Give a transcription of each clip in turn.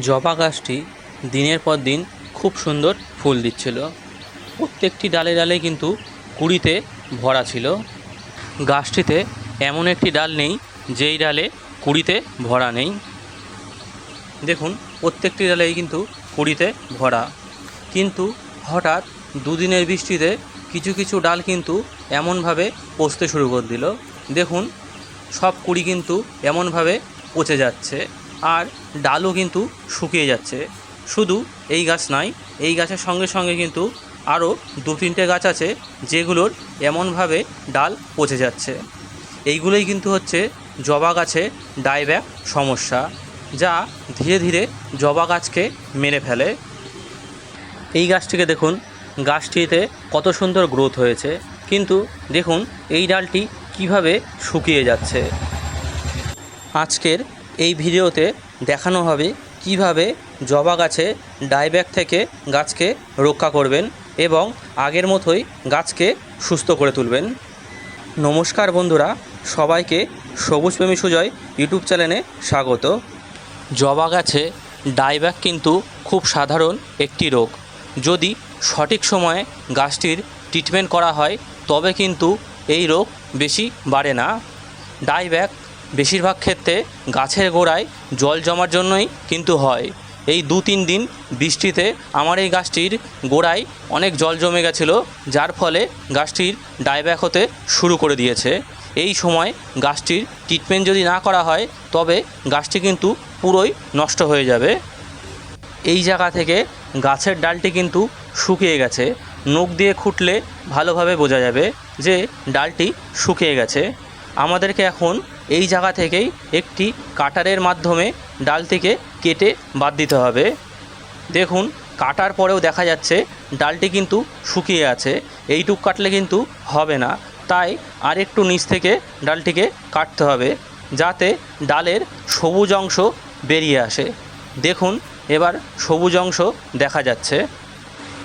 জবা গাছটি দিনের পর দিন খুব সুন্দর ফুল দিচ্ছিল। প্রত্যেকটি ডালে ডালে কিন্তু কুড়িতে ভরা ছিল। গাছটিতে এমন একটি ডাল নেই, যেই ডালে কুড়িতে ভরা নেই। দেখুন, প্রত্যেকটি ডালেই কিন্তু কুড়িতে ভরা। কিন্তু হঠাৎ দুদিনের বৃষ্টিতে কিছু কিছু ডাল কিন্তু এমনভাবে পচতে শুরু করে দিল। দেখুন, সব কুড়ি কিন্তু এমনভাবে পচে যাচ্ছে। আর ডালও কিন্তু শুকিয়ে যাচ্ছে। শুধু এই গাছ নয়, এই গাছের সঙ্গে সঙ্গে কিন্তু আরও দু তিনটে গাছ আছে যেগুলোর এমনভাবে ডাল পচে যাচ্ছে। এইগুলোই কিন্তু হচ্ছে জবা গাছে ডাইব্যাক সমস্যা, যা ধীরে ধীরে জবা গাছকে মেরে ফেলে। এই গাছটিকে দেখুন, গাছটিতে কত সুন্দর গ্রোথ হয়েছে। কিন্তু দেখুন, এই ডালটি কীভাবে শুকিয়ে যাচ্ছে। আজকের এই ভিডিওতে দেখানো হবে কীভাবে জবা গাছে ডাইব্যাক থেকে গাছকে রক্ষা করবেন এবং আগের মতোই গাছকে সুস্থ করে তুলবেন। নমস্কার বন্ধুরা, সবাইকে সবুজ প্রেমী সুজয় ইউটিউব চ্যানেলে স্বাগত। জবা গাছে ডাইব্যাক কিন্তু খুব সাধারণ একটি রোগ। যদি সঠিক সময়ে গাছটির ট্রিটমেন্ট করা হয়, তবে কিন্তু এই রোগ বেশি বাড়ে না। ডাইব্যাক বেশিরভাগ ক্ষেত্রে গাছের গোড়ায় জল জমার জন্যই কিন্তু হয়। এই দু তিন দিন বৃষ্টিতে আমার এই গাছটির গোড়ায় অনেক জল জমে গেছিল, যার ফলে গাছটির ডাইব্যাক হতে শুরু করে দিয়েছে। এই সময় গাছটির ট্রিটমেন্ট যদি না করা হয়, তবে গাছটি কিন্তু পুরোই নষ্ট হয়ে যাবে। এই জায়গা থেকে গাছের ডালটি কিন্তু শুকিয়ে গেছে। নখ দিয়ে খুঁটলে ভালোভাবে বোঝা যাবে যে ডালটি শুকিয়ে গেছে। আমাদেরকে এখন এই জায়গা থেকেই একটি কাটারের মাধ্যমে ডালটিকে কেটে বাদ দিতে হবে। দেখুন, কাটার পরেও দেখা যাচ্ছে ডালটি কিন্তু শুকিয়ে আছে। এইটুক কাটলে কিন্তু হবে না। তাই আরেকটু নিচ থেকে ডালটিকে কাটতে হবে যাতে ডালের সবুজ অংশ বেরিয়ে আসে। দেখুন, এবার সবুজ অংশ দেখা যাচ্ছে।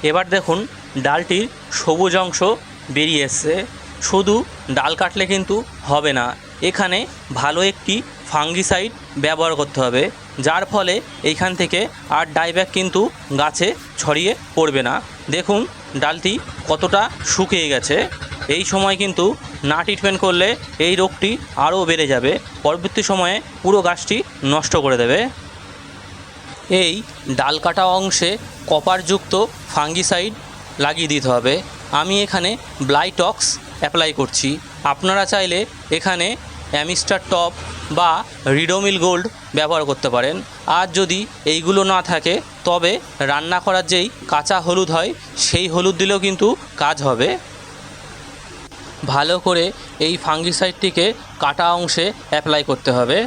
এবার দেখুন, ডালটির সবুজ অংশ বেরিয়ে এসছে। শুধু ডাল কাটলে কিন্তু হবে না। এখানে ভালো একটি ফাঙ্গিসাইড ব্যবহার করতে হবে, যার ফলে এইখান থেকে আর ডাইব্যাক কিন্তু গাছে ছড়িয়ে পড়বে না। দেখুন, ডালটি কতটা শুকিয়ে গেছে। এই সময় কিন্তু না ট্রিটমেন্ট করলে এই রোগটি আরও বেড়ে যাবে। পরবর্তী সময়ে পুরো গাছটি নষ্ট করে দেবে। এই ডাল কাটা অংশে কপারযুক্ত ফাঙ্গিসাইড লাগিয়ে দিতে হবে। আমি এখানে ব্লাইটক্স অ্যাপ্লাই করছি। আপনারা চাইলে এখানে অ্যামিস্টার টপ বা রিডোমিল গোল্ড ব্যবহার করতে পারেন। আর যদি এইগুলো না থাকে, তবে রান্না করার যেই কাঁচা হলুদ হয়, সেই হলুদ দিলেও কিন্তু কাজ হবে। ভালো করে এই ফাঙ্গিসাইডটিকে কাটা অংশে অ্যাপ্লাই করতে হবে।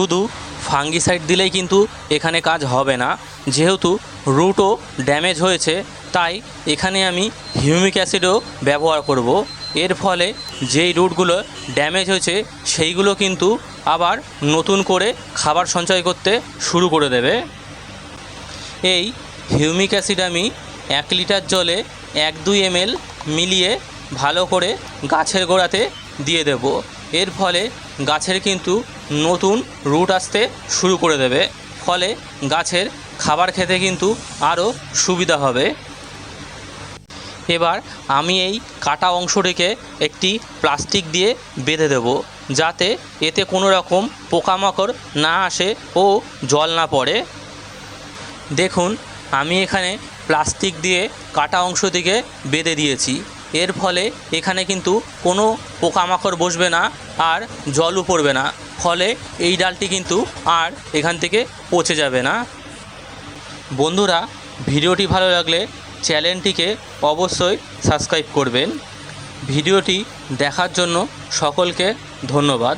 শুধু ফাঙ্গিসাইড দিলেই কিন্তু এখানে কাজ হবে না। যেহেতু রুটও ড্যামেজ হয়েছে তাই এখানে আমি হিউমিক অ্যাসিডও ব্যবহার করব। এর ফলে যেই রুটগুলো ড্যামেজ হয়েছে, সেইগুলো কিন্তু আবার নতুন করে খাবার সঞ্চয় করতে শুরু করে দেবে। এই হিউমিক অ্যাসিড আমি এক লিটার জলে এক দুই এমএল মিলিয়ে ভালো করে গাছের গোড়াতে দিয়ে দেব। এর ফলে গাছের কিন্তু নতুন রুট আসতে শুরু করে দেবে। ফলে গাছের খাবার খেতে কিন্তু আরও সুবিধা হবে। এবার আমি এই কাটা অংশটিকে একটি প্লাস্টিক দিয়ে বেঁধে দেব, যাতে এতে কোনো রকম পোকামাকড় না আসে ও জল না পড়ে। দেখুন, আমি এখানে প্লাস্টিক দিয়ে কাটা অংশটিকে বেঁধে দিয়েছি। এর ফলে এখানে কিন্তু কোনো পোকামাকড় বসবে না আর জলও পড়বে না। ফলে এই ডালটি কিন্তু আর এখান থেকে পচে যাবে না। বন্ধুরা, ভিডিওটি ভালো লাগলে চ্যানেলটিকে অবশ্যই সাবস্ক্রাইব করবেন। ভিডিওটি দেখার জন্য সকলকে ধন্যবাদ।